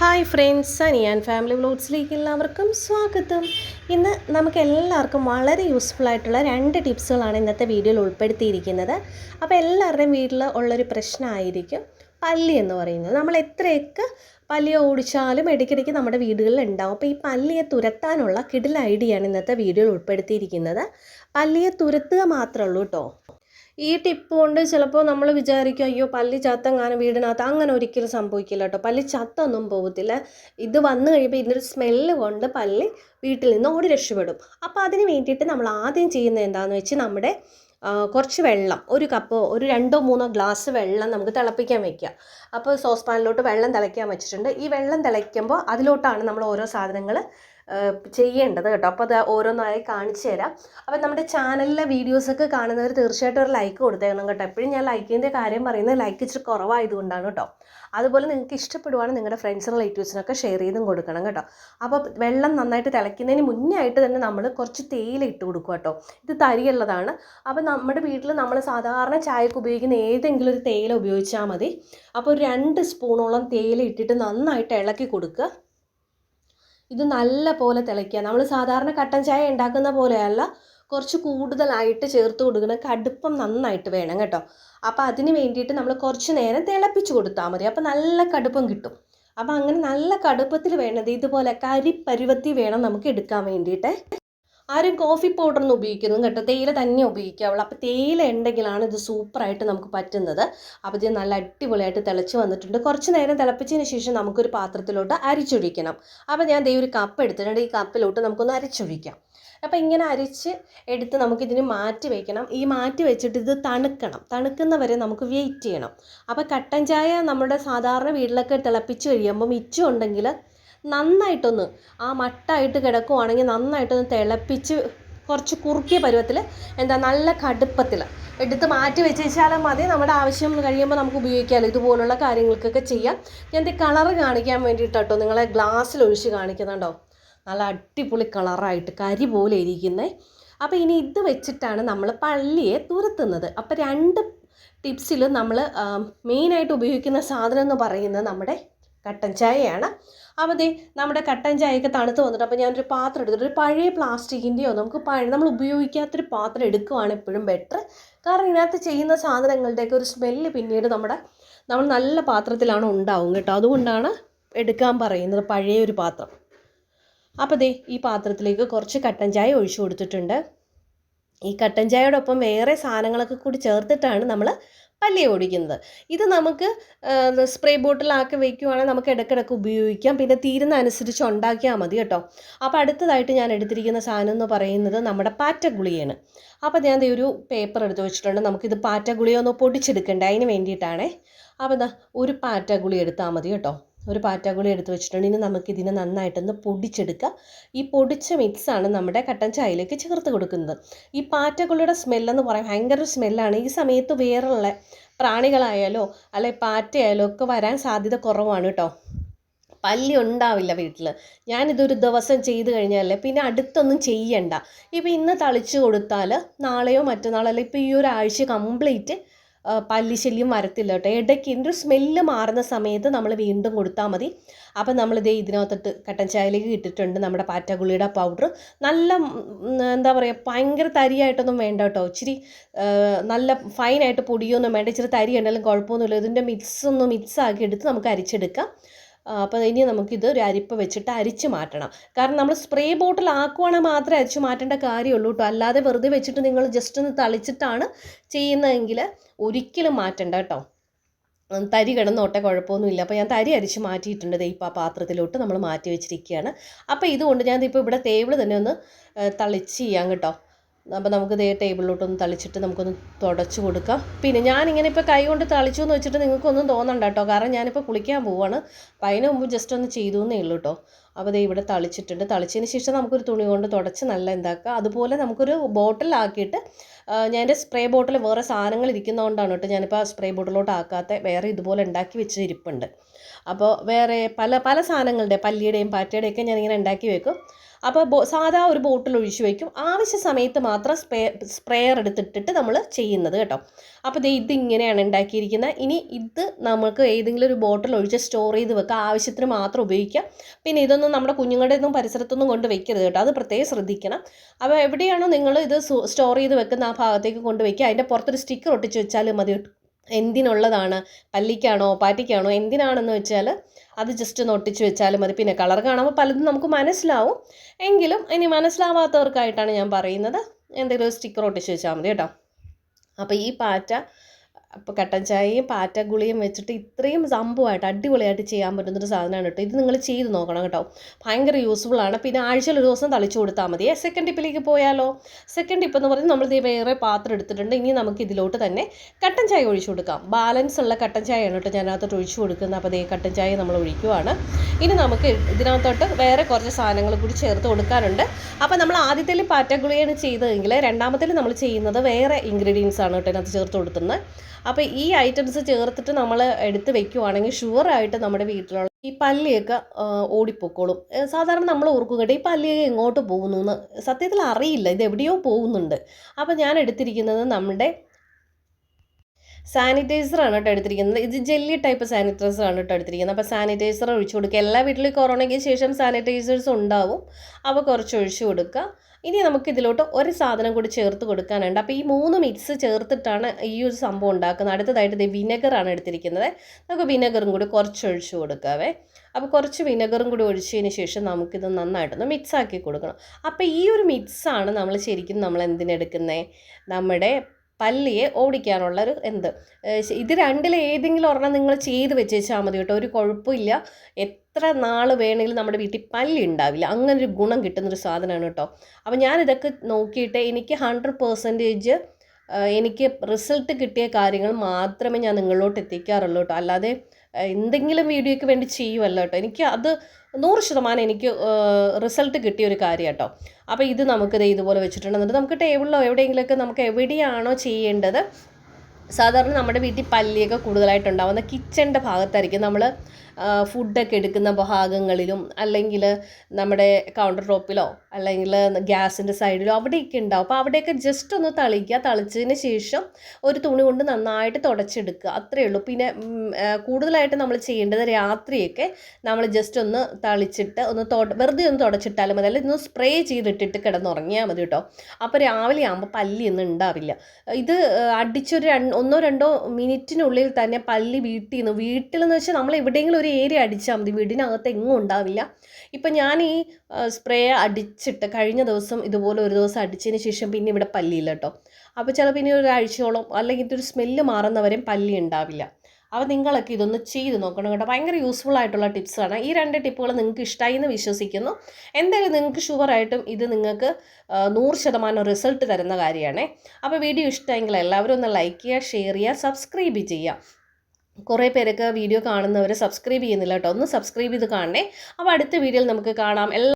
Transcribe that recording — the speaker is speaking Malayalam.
ഹായ് ഫ്രണ്ട്സ് അനിയാൻ ഫാമിലി വ്ലോഗ്സിലേക്ക് എല്ലാവർക്കും സ്വാഗതം. ഇന്ന് നമുക്ക് എല്ലാവർക്കും വളരെ യൂസ്ഫുൾ ആയിട്ടുള്ള രണ്ട് ടിപ്സുകളാണ് ഇന്നത്തെ വീഡിയോയിൽ ഉൾപ്പെടുത്തിയിരിക്കുന്നത്. അപ്പോൾ എല്ലാവരുടെയും വീട്ടിൽ ഉള്ളൊരു പ്രശ്നമായിരിക്കും പല്ലി എന്ന് പറയുന്നത്. നമ്മൾ എത്രയൊക്കെ പല്ലിയെ ഓടിച്ചാലും ഇടയ്ക്കിടയ്ക്ക് നമ്മുടെ വീടുകളിൽ ഉണ്ടാവും. അപ്പോൾ ഈ പല്ലിയെ തുരത്താനുള്ള കിടിൽ ഐഡിയയാണ് ഇന്നത്തെ വീഡിയോയിൽ ഉൾപ്പെടുത്തിയിരിക്കുന്നത്. പല്ലിയെ തുരത്തുക മാത്രമേ ഉള്ളൂ കേട്ടോ. ഈ ടിപ്പ് കൊണ്ട് ചിലപ്പോൾ നമ്മൾ വിചാരിക്കും അയ്യോ പല്ലി ചത്തെങ്ങാനും വീടിനകത്ത് അങ്ങനെ ഒരിക്കലും സംഭവിക്കില്ല കേട്ടോ പല്ലി ചത്തൊന്നും പോകത്തില്ല ഇത് വന്നു കഴിയുമ്പോൾ ഇതിനൊരു സ്മെല്ല് കൊണ്ട് പല്ലി വീട്ടിൽ നിന്ന് ഓടി രക്ഷപ്പെടും. അപ്പോൾ അതിന് വേണ്ടിയിട്ട് നമ്മൾ ആദ്യം ചെയ്യുന്നത് എന്താണെന്ന് വെച്ച് നമ്മുടെ കുറച്ച് വെള്ളം ഒരു കപ്പ് ഒരു രണ്ടോ മൂന്നോ ഗ്ലാസ് വെള്ളം നമുക്ക് തിളപ്പിക്കാൻ വെക്കുക അപ്പോൾ സോസ് പാനിലോട്ട് വെള്ളം തിളയ്ക്കാൻ വെച്ചിട്ടുണ്ട്. ഈ വെള്ളം തിളയ്ക്കുമ്പോൾ അതിലോട്ടാണ് നമ്മൾ ഓരോ സാധനങ്ങൾ ചെയ്യേണ്ടത് കേട്ടോ. അപ്പോൾ അത് ഓരോന്നായി കാണിച്ചു തരാം. അപ്പോൾ നമ്മുടെ ചാനലിലെ വീഡിയോസൊക്കെ കാണുന്നവർ തീർച്ചയായിട്ടും ഒരു ലൈക്ക് കൊടുത്തേക്കണം കേട്ടോ. എപ്പോഴും ഞാൻ ലൈക്കിന്റെ കാര്യം പറയുന്നത് ലൈക്ക് ഇച്ചിരി കുറവായതുകൊണ്ടാണ് കേട്ടോ. അതുപോലെ നിങ്ങൾക്ക് ഇഷ്ടപ്പെടുവാണെങ്കിൽ നിങ്ങളുടെ ഫ്രണ്ട്സ് റിലേറ്റീവ്സിനൊക്കെ ഷെയർ ചെയ്തും കൊടുക്കണം കേട്ടോ. അപ്പോൾ വെള്ളം നന്നായിട്ട് തിളയ്ക്കുന്നതിന് മുന്നേ ആയിട്ട് തന്നെ നമ്മൾ കുറച്ച് തേയില ഇട്ട് കൊടുക്കുക കേട്ടോ. ഇത് തരിയുള്ളതാണ് അപ്പോൾ നമ്മുടെ വീട്ടിൽ നമ്മൾ സാധാരണ ചായക്ക് ഉപയോഗിക്കുന്ന ഏതെങ്കിലും ഒരു തേയില ഉപയോഗിച്ചാൽ മതി. അപ്പോൾ ഒരു രണ്ട് സ്പൂണോളം തേയില ഇട്ടിട്ട് നന്നായിട്ട് ഇളക്കി കൊടുക്കുക. ഇത് നല്ല പോലെ തിളയ്ക്കുക. നമ്മൾ സാധാരണ കട്ടൻ ചായ ഉണ്ടാക്കുന്ന പോലെയല്ല കുറച്ച് കൂടുതലായിട്ട് ചേർത്ത് കൊടുക്കുന്ന കടുപ്പം നന്നായിട്ട് വേണം കേട്ടോ. അപ്പോൾ അതിന് വേണ്ടിയിട്ട് നമ്മൾ കുറച്ച് നേരം തിളപ്പിച്ച് കൊടുത്താൽ മതി. അപ്പോൾ നല്ല കടുപ്പം കിട്ടും. അപ്പോൾ അങ്ങനെ നല്ല കടുപ്പത്തിൽ വേണത് ഇതുപോലെ കരിപ്പരുവത്തി വേണം നമുക്ക് എടുക്കാൻ വേണ്ടിയിട്ട്. ആരും കോഫി പൗഡറൊന്നും ഉപയോഗിക്കുന്നു കേട്ടോ. തേയില തന്നെ ഉപയോഗിക്കാവുള്ളൂ. അപ്പോൾ തേയില ഉണ്ടെങ്കിലാണ് ഇത് സൂപ്പറായിട്ട് നമുക്ക് പറ്റുന്നത്. അപ്പോൾ ഇത് നല്ല അടിപൊളിയായിട്ട് തിളച്ച് വന്നിട്ടുണ്ട്. കുറച്ച് നേരം തിളപ്പിച്ചതിന് ശേഷം നമുക്കൊരു പാത്രത്തിലോട്ട് അരിച്ചൊഴിക്കണം. അപ്പോൾ ഞാൻ ദൈവം ഒരു കപ്പ് എടുത്തിട്ടുണ്ട് ഈ കപ്പിലോട്ട് നമുക്കൊന്ന് അരിച്ചൊഴിക്കാം. അപ്പോൾ ഇങ്ങനെ അരിച്ച് എടുത്ത് നമുക്കിതിന് മാറ്റി വയ്ക്കണം ഈ മാറ്റി വെച്ചിട്ട് ഇത് തണുക്കണം. തണുക്കുന്നവരെ നമുക്ക് വെയിറ്റ് ചെയ്യണം. അപ്പോൾ കട്ടൻ ചായ നമ്മുടെ സാധാരണ വീട്ടിലൊക്കെ തിളപ്പിച്ച് കഴിയുമ്പം ഇച്ചുണ്ടെങ്കിൽ നന്നായിട്ടൊന്ന് ആ മട്ടായിട്ട് കിടക്കുവാണെങ്കിൽ നന്നായിട്ടൊന്ന് തിളപ്പിച്ച് കുറച്ച് കുറുക്കിയ പരുവത്തിൽ എന്താ നല്ല കടുപ്പത്തിൽ എടുത്ത് മാറ്റി വെച്ച് വെച്ചാലും മതി. നമ്മുടെ ആവശ്യം കഴിയുമ്പോൾ നമുക്ക് ഉപയോഗിക്കാമല്ലോ ഇതുപോലുള്ള കാര്യങ്ങൾക്കൊക്കെ ചെയ്യാം. ഞാൻ ഇത് കളർ കാണിക്കാൻ വേണ്ടിയിട്ട് നിങ്ങളെ ഗ്ലാസ്സിൽ ഒഴിച്ച് കാണിക്കുന്നുണ്ടോ? നല്ല അടിപൊളി കളറായിട്ട് കരി പോലെ ഇരിക്കുന്നത് അപ്പോൾ ഇനി ഇത് വെച്ചിട്ടാണ് നമ്മൾ പള്ളിയെ തുരത്തുന്നത്. അപ്പോൾ രണ്ട് ടിപ്സിലും നമ്മൾ മെയിനായിട്ട് ഉപയോഗിക്കുന്ന സാധനം എന്ന് പറയുന്നത് നമ്മുടെ കട്ടൻ ചായയാണ്. അപ്പോൾ ദേ നമ്മുടെ കട്ടൻ ചായയൊക്കെ തണുത്ത് വന്നിട്ട് അപ്പോൾ ഞാനൊരു പാത്രം എടുത്തിട്ട് ഒരു പഴയ പ്ലാസ്റ്റിക്കിന്റെയോ നമുക്ക് പഴയ നമ്മൾ ഉപയോഗിക്കാത്തൊരു പാത്രം എടുക്കുവാണ് എപ്പോഴും ബെറ്റർ കാരണം ഇതിനകത്ത് ചെയ്യുന്ന സാധനങ്ങളുടെയൊക്കെ ഒരു സ്മെല്ല് പിന്നീട് നമ്മുടെ നമ്മൾ നല്ല പാത്രത്തിലാണ് ഉണ്ടാവും കേട്ടോ. അതുകൊണ്ടാണ് എടുക്കാൻ പറയുന്നത് പഴയ ഒരു പാത്രം. അപ്പോൾ ദേ ഈ പാത്രത്തിലേക്ക് കുറച്ച് കട്ടൻ ചായ ഒഴിച്ചു കൊടുത്തിട്ടുണ്ട്. ഈ കട്ടൻ ചായയോടൊപ്പം വേറെ സാധനങ്ങളൊക്കെ കൂടി ചേർത്തിട്ടാണ് നമ്മൾ പല്ലി ഓടിക്കുന്നത്. ഇത് നമുക്ക് സ്പ്രേ ബോട്ടിലാക്കി വയ്ക്കുവാണെങ്കിൽ നമുക്ക് ഇടയ്ക്കിടയ്ക്ക് ഉപയോഗിക്കാം. പിന്നെ തീരുന്ന അനുസരിച്ച് ഉണ്ടാക്കിയാൽ മതി കേട്ടോ. അപ്പോൾ അടുത്തതായിട്ട് ഞാൻ എടുത്തിരിക്കുന്ന സാധനം എന്ന് പറയുന്നത് നമ്മുടെ പാറ്റ ഗുളിയാണ് അപ്പോൾ ഞാൻ ഒരു പേപ്പർ എടുത്ത് വെച്ചിട്ടുണ്ട്. നമുക്കിത് പാറ്റ ഗുളിയൊന്ന് പൊടിച്ചെടുക്കണ്ടേ? അതിന് വേണ്ടിയിട്ടാണേ. അപ്പോൾ ദാ ഒരു പാറ്റഗുളി എടുത്താൽ മതി കേട്ടോ. ഒരു പാറ്റാഗുളി എടുത്ത് വെച്ചിട്ടുണ്ട്. ഇനി നമുക്കിതിനെ നന്നായിട്ടൊന്ന് പൊടിച്ചെടുക്കുക ഈ പൊടിച്ച മിക്സാണ് നമ്മുടെ കട്ടൻ ചായയിലേക്ക് ചേർത്ത് കൊടുക്കുന്നത്. ഈ പാറ്റഗുളിയുടെ സ്മെല്ലെന്ന് പറയാൻ ഭയങ്കര സ്മെല്ലാണ് ഈ സമയത്ത് വേറെയുള്ള പ്രാണികളായാലോ അല്ലെ പാറ്റയായാലോ ഒക്കെ വരാൻ സാധ്യത കുറവാണ് കേട്ടോ പല്ലി ഉണ്ടാവില്ല വീട്ടിൽ ഞാനിതൊരു ദിവസം ചെയ്ത് കഴിഞ്ഞാൽ പിന്നെ അടുത്തൊന്നും ചെയ്യണ്ട. ഇപ്പോൾ ഇന്ന് തളിച്ചു കൊടുത്താൽ നാളെയോ മറ്റന്നാളോ ഇപ്പോൾ ഈ ഒരാഴ്ച കംപ്ലീറ്റ് പല്ലി ശല്യം വരത്തില്ല കേട്ടോ. ഇടയ്ക്ക് ഇതിന്റെ സ്മെല്ല് മാറുന്ന സമയത്ത് നമ്മൾ വീണ്ടും കൊടുത്താൽ മതി. അപ്പം നമ്മളിത് ഇതിനകത്തിട്ട് കട്ടൻ ചായയിലേക്ക് ഇട്ടിട്ടുണ്ട് നമ്മുടെ പാറ്റഗുളിയുടെ പൗഡർ നല്ല എന്താ പറയുക ഭയങ്കര തരിയായിട്ടൊന്നും വേണ്ട കേട്ടോ. ഇച്ചിരി നല്ല ഫൈനായിട്ട് പൊടിയൊന്നും വേണ്ട. ഇച്ചിരി തരി ഉണ്ടെങ്കിലും കുഴപ്പമൊന്നുമില്ല. ഇതിന്റെ മിക്സ് ഒന്ന് മിക്സ് ആക്കി എടുത്ത് നമുക്ക് അരിച്ചെടുക്കാം. അപ്പോൾ ഇനി നമുക്കിത് ഒരു അരിപ്പ വെച്ചിട്ട് അരിച്ച് മാറ്റണം. കാരണം നമ്മൾ സ്പ്രേ ബോട്ടിൽ ആക്കുവാണെങ്കിൽ മാത്രമേ അരിച്ച് മാറ്റേണ്ട കാര്യമുള്ളൂ കേട്ടോ. അല്ലാതെ വെറുതെ വെച്ചിട്ട് നിങ്ങൾ ജസ്റ്റ് ഒന്ന് തളിച്ചിട്ടാണ് ചെയ്യുന്നതെങ്കിൽ ഒരിക്കലും മാറ്റണ്ട കേട്ടോ. തരി കിടന്നോട്ടെ കുഴപ്പമൊന്നുമില്ല. അപ്പോൾ ഞാൻ തരി അരിച്ച് മാറ്റിയിട്ടുണ്ട് ഇപ്പോൾ ആ പാത്രത്തിലോട്ട് നമ്മൾ മാറ്റി വെച്ചിരിക്കുകയാണ്. അപ്പോൾ ഇതുകൊണ്ട് ഞാൻ ഇപ്പോൾ ഇവിടെ ടേബിൾ തന്നെ ഒന്ന് തളിച്ച് ചെയ്യാം കേട്ടോ. അപ്പോൾ നമുക്ക് ദേ ടേബിളിലോട്ടൊന്ന് തളിച്ചിട്ട് നമുക്കൊന്ന് തുടച്ച് കൊടുക്കാം. പിന്നെ ഞാനിങ്ങനെ ഇപ്പോൾ കൈ കൊണ്ട് തളിച്ചു എന്ന് വെച്ചിട്ട് നിങ്ങൾക്കൊന്നും തോന്നണ്ട കേട്ടോ. കാരണം ഞാനിപ്പോൾ കുളിക്കാൻ പോവാണ്. അപ്പം അതിന് മുമ്പ് ജസ്റ്റ് ഒന്ന് ചെയ്തു എന്നേ ഉള്ളൂ കേട്ടോ. അപ്പോൾ ദേ ഇവിടെ തളിച്ചിട്ടുണ്ട്. തളിച്ചതിന് ശേഷം നമുക്കൊരു തുണി കൊണ്ട് തുടച്ച് നല്ല എന്താക്കുക അതുപോലെ നമുക്കൊരു ബോട്ടിലാക്കിയിട്ട് ഞാൻ എന്റെ സ്പ്രേ ബോട്ടിൽ വേറെ സാധനങ്ങൾ ഇരിക്കുന്നതുകൊണ്ടാണ് കേട്ടോ ഞാനിപ്പോൾ സ്പ്രേ ബോട്ടിലോട്ട് ആക്കാത്ത. വേറെ ഇതുപോലെ ഉണ്ടാക്കി വെച്ച് ഇരിപ്പുണ്ട്. അപ്പോൾ വേറെ പല പല സാധനങ്ങളുടെ പല്ലിയുടെയും പാറ്റയുടെയും ഒക്കെ ഞാനിങ്ങനെ ഉണ്ടാക്കി വെക്കും. അപ്പോൾ സാധാ ഒരു ബോട്ടിൽ ഒഴിച്ചു വയ്ക്കും. ആവശ്യ സമയത്ത് മാത്രം സ്പ്രേ സ്പ്രെയർ എടുത്തിട്ടിട്ട് നമ്മൾ ചെയ്യുന്നത് കേട്ടോ. അപ്പോൾ ദേ ഇതിങ്ങനെയാണ് ഉണ്ടാക്കിയിരിക്കുന്നത്. ഇനി ഇത് നമുക്ക് ഏതെങ്കിലും ഒരു ബോട്ടിൽ ഒഴിച്ച് സ്റ്റോർ ചെയ്ത് വെക്കുക. ആവശ്യത്തിന് മാത്രം ഉപയോഗിക്കുക. പിന്നെ ഇതൊന്നും നമ്മുടെ കുഞ്ഞുങ്ങളുടെ ഒന്നും പരിസരത്തൊന്നും കൊണ്ട് വെക്കരുത് കേട്ടോ. അത് പ്രത്യേകം ശ്രദ്ധിക്കണം. അപ്പോൾ എവിടെയാണോ നിങ്ങൾ ഇത് സ്റ്റോർ ചെയ്ത് വെക്കുന്ന ആ ഭാഗത്തേക്ക് കൊണ്ട് വയ്ക്കുക അതിന്റെ പുറത്തൊരു സ്റ്റിക്കർ ഒട്ടിച്ച് വെച്ചാലും മതി. എന്തിനുള്ളതാണ്? പല്ലിക്കാണോ പാറ്റിക്കാണോ എന്തിനാണെന്ന് വെച്ചാൽ അത് ജസ്റ്റ് ഒന്ന് ഒട്ടിച്ച് വെച്ചാലും മതി. പിന്നെ കളർ കാണുമ്പോൾ പലതും നമുക്ക് മനസ്സിലാവും. എങ്കിലും ഇനി മനസ്സിലാവാത്തവർക്കായിട്ടാണ് ഞാൻ പറയുന്നത്. എന്തെങ്കിലും സ്റ്റിക്കർ ഒട്ടിച്ച് വെച്ചാൽ മതി കേട്ടോ. അപ്പോൾ ഈ പാറ്റ അപ്പോൾ കട്ടൻ ചായയും പാറ്റ ഗുളിയും വെച്ചിട്ട് ഇത്രയും സംഭവമായിട്ട് അടിപൊളിയായിട്ട് ചെയ്യാൻ പറ്റുന്നൊരു സാധനമാണ് കേട്ടോ. ഇത് നിങ്ങൾ ചെയ്ത് നോക്കണം കേട്ടോ. ഭയങ്കര യൂസ്ഫുൾ ആണ്. പിന്നെ ആഴ്ചയിൽ ഒരു ദിവസം തളിച്ചു കൊടുത്താൽ മതി. സെക്കൻഡ് ടിപ്പിലേക്ക് പോയാലോ? സെക്കൻഡ് ടിപ്പ് എന്ന് പറഞ്ഞാൽ നമ്മൾ വേറെ പാത്രം എടുത്തിട്ടുണ്ട്. ഇനി നമുക്ക് ഇതിലോട്ട് തന്നെ കട്ടൻ ചായ ഒഴിച്ചു കൊടുക്കാം. ബാലൻസ് ഉള്ള കട്ടൻ ചായയാണ് കേട്ടോ ഞാനകത്തോട്ട് ഒഴിച്ചു കൊടുക്കുന്നത്. അപ്പോൾ ദേ കട്ടൻ ചായ നമ്മൾ ഒഴിക്കുവാണ്. ഇനി നമുക്ക് ഇതിനകത്തോട്ട് വേറെ കുറച്ച് സാധനങ്ങൾ കൂടി ചേർത്ത് കൊടുക്കാനുണ്ട്. അപ്പോൾ നമ്മൾ ആദ്യത്തിൽ പാറ്റ ഗുളിയാണ് ചെയ്തതെങ്കിൽ രണ്ടാമത്തിൽ നമ്മൾ ചെയ്യുന്നത് വേറെ ഇൻഗ്രീഡിയൻസ് ആണ് കേട്ടോ ഇതിനകത്ത് ചേർത്ത് കൊടുക്കുന്നത്. അപ്പോൾ ഈ ഐറ്റംസ് ചേർത്തിട്ട് നമ്മൾ എടുത്ത് വെക്കുവാണെങ്കിൽ ഷുവറായിട്ട് നമ്മുടെ വീട്ടിലുള്ള ഈ പല്ലിയൊക്കെ ഓടിപ്പോക്കോളും. സാധാരണ നമ്മൾ ഓർക്കും കേട്ടോ ഈ പല്ലിയൊക്കെ എങ്ങോട്ട് പോകുന്നു എന്ന്. സത്യത്തിൽ അറിയില്ല ഇത് എവിടെയോ പോകുന്നുണ്ട്. അപ്പോൾ ഞാൻ എടുത്തിരിക്കുന്നത് നമ്മുടെ സാനിറ്റൈസർ ആണ് കേട്ടോ എടുത്തിരിക്കുന്നത്. ഇത് ജെല്ലി ടൈപ്പ് സാനിറ്റൈസർ ആണ് കേട്ടോ എടുത്തിരിക്കുന്നത്. അപ്പോൾ സാനിറ്റൈസർ ഒഴിച്ചു കൊടുക്കുക. എല്ലാ വീട്ടിലും കൊറോണയ്ക്ക് ശേഷം സാനിറ്റൈസേഴ്സ് ഉണ്ടാവും. അപ്പോൾ കുറച്ച് ഒഴിച്ചു കൊടുക്കുക. ഇനി നമുക്ക് ഇതിലോട്ട് ഒരു സാധനം കൂടി ചേർത്ത് കൊടുക്കാനുണ്ട്. അപ്പോൾ ഈ മൂന്ന് മിക്സ് ചേർത്തിട്ടാണ് ഈ ഒരു സംഭവം ഉണ്ടാക്കുന്നത്. അടുത്തതായിട്ട് ഇത് വിനെഗറാണ് എടുത്തിരിക്കുന്നത്. നമുക്ക് വിനെഗറും കൂടി കുറച്ച് ഒഴിച്ചു കൊടുക്കാവേ. അപ്പോൾ കുറച്ച് വിനെഗറും കൂടി ഒഴിച്ചതിന് ശേഷം നമുക്കിത് നന്നായിട്ടൊന്ന് മിക്സ് ആക്കി കൊടുക്കണം. അപ്പോൾ ഈ ഒരു മിക്സാണ് നമ്മൾ ശരിക്കും നമ്മൾ എന്തിനെടുക്കുന്നത് നമ്മുടെ പല്ലിയെ ഓടിക്കാനുള്ള ഒരു എന്ത്? ഇത് രണ്ടിൽ ഏതെങ്കിലും ഒരെണ്ണം നിങ്ങൾ ചെയ്ത് വെച്ചേച്ചാൽ മതി കേട്ടോ. ഒരു കുഴപ്പമില്ല. എത്ര നാൾ വേണമെങ്കിലും നമ്മുടെ വീട്ടിൽ പല്ലി ഉണ്ടാവില്ല. അങ്ങനെ ഒരു ഗുണം കിട്ടുന്നൊരു സാധനമാണ് കേട്ടോ. അപ്പോൾ ഞാനിതൊക്കെ നോക്കിയിട്ട് എനിക്ക് ഹൺഡ്രഡ് പേഴ്സന്റേജ് എനിക്ക് റിസൾട്ട് കിട്ടിയ കാര്യങ്ങൾ മാത്രമേ ഞാൻ നിങ്ങളിലോട്ട് എത്തിക്കാറുള്ളൂ കേട്ടോ. അല്ലാതെ എന്തെങ്കിലും വീഡിയോയ്ക്ക് വേണ്ടി ചെയ്യുമല്ല കേട്ടോ. എനിക്ക് അത് നൂറ് ശതമാനം എനിക്ക് റിസൾട്ട് കിട്ടിയ ഒരു കാര്യം കേട്ടോ. അപ്പോൾ ഇത് നമുക്ക് ദേ ഇതുപോലെ വെച്ചിട്ടുണ്ട്. എന്നിട്ട് നമുക്ക് ടേബിളിലോ എവിടെയെങ്കിലുമൊക്കെ നമുക്ക് എവിടെയാണോ ചെയ്യേണ്ടത് സാധാരണ നമ്മുടെ വീട്ടിൽ പല്ലിയൊക്കെ കൂടുതലായിട്ടുണ്ടാവുന്ന കിച്ചണിന്റെ ഭാഗത്തായിരിക്കും നമ്മൾ ഫുഡൊക്കെ എടുക്കുന്ന ഭാഗങ്ങളിലും അല്ലെങ്കിൽ നമ്മുടെ കൗണ്ടർ ടോപ്പിലോ അല്ലെങ്കിൽ ഗ്യാസിന്റെ സൈഡിലോ അവിടെയൊക്കെ ഉണ്ടാവും. അപ്പോൾ അവിടെയൊക്കെ ജസ്റ്റ് ഒന്ന് തളിക്കുക. തളിച്ചതിന് ശേഷം ഒരു തുണി കൊണ്ട് നന്നായിട്ട് തുടച്ചെടുക്കുക. അത്രയേ ഉള്ളൂ. പിന്നെ കൂടുതലായിട്ട് നമ്മൾ ചെയ്യേണ്ടത് രാത്രിയൊക്കെ നമ്മൾ ജസ്റ്റ് ഒന്ന് തളിച്ചിട്ട് ഒന്ന് തുട വെറുതെ ഒന്ന് തുടച്ചിട്ടാലും മതി. അല്ലെങ്കിൽ ഒന്ന് സ്പ്രേ ചെയ്തിട്ടിട്ട് കിടന്നുറങ്ങിയാൽ മതി കേട്ടോ. അപ്പോൾ രാവിലെ ആകുമ്പോൾ പല്ലിയൊന്നും ഉണ്ടാവില്ല. ഇത് അടിച്ചൊരു ഒന്നോ രണ്ടോ മിനിറ്റിനുള്ളിൽ തന്നെ പല്ലി വീട്ടിൽ നിന്ന് വീട്ടിൽ എന്ന് വെച്ചാൽ നമ്മൾ എവിടെയെങ്കിലും ഒരു ഏരിയ അടിച്ചാൽ മതി. വീടിനകത്ത് എങ്ങും ഉണ്ടാവില്ല. ഇപ്പം ഞാൻ ഈ സ്പ്രേ അടിച്ചിട്ട് കഴിഞ്ഞ ദിവസം ഇതുപോലെ ഒരു ദിവസം അടിച്ചതിന് ശേഷം പിന്നെ ഇവിടെ പല്ലിയില്ല കേട്ടോ അപ്പോൾ ചിലപ്പോൾ ഇനി ഒരാഴ്ചയോളം അല്ലെങ്കിൽ ഇതൊരു സ്മെല്ല് മാറുന്നവരെയും പല്ലി ഉണ്ടാവില്ല. അപ്പോൾ നിങ്ങളൊക്കെ ഇതൊന്ന് ചെയ്ത് നോക്കണം കേട്ടോ. ഭയങ്കര യൂസ്ഫുൾ ആയിട്ടുള്ള ടിപ്സാണ് ഈ രണ്ട് ടിപ്പുകൾ നിങ്ങൾക്ക് ഇഷ്ടമായി എന്ന് വിശ്വസിക്കുന്നു. എന്തായാലും നിങ്ങൾക്ക് ഷുവറായിട്ടും ഇത് നിങ്ങൾക്ക് നൂറ് ശതമാനം റിസൾട്ട് തരുന്ന കാര്യമാണേ. അപ്പോൾ വീഡിയോ ഇഷ്ടമെങ്കിൽ എല്ലാവരും ഒന്ന് ലൈക്ക് ചെയ്യുക ഷെയർ ചെയ്യുക സബ്സ്ക്രൈബ് ചെയ്യുക. കുറേ പേരൊക്കെ വീഡിയോ കാണുന്നവർ സബ്സ്ക്രൈബ് ചെയ്യുന്നില്ല കേട്ടോ. ഒന്ന് സബ്സ്ക്രൈബ് ചെയ്ത് കാണണേ. അപ്പോൾ അടുത്ത വീഡിയോയിൽ നമുക്ക് കാണാം. എല്ലാ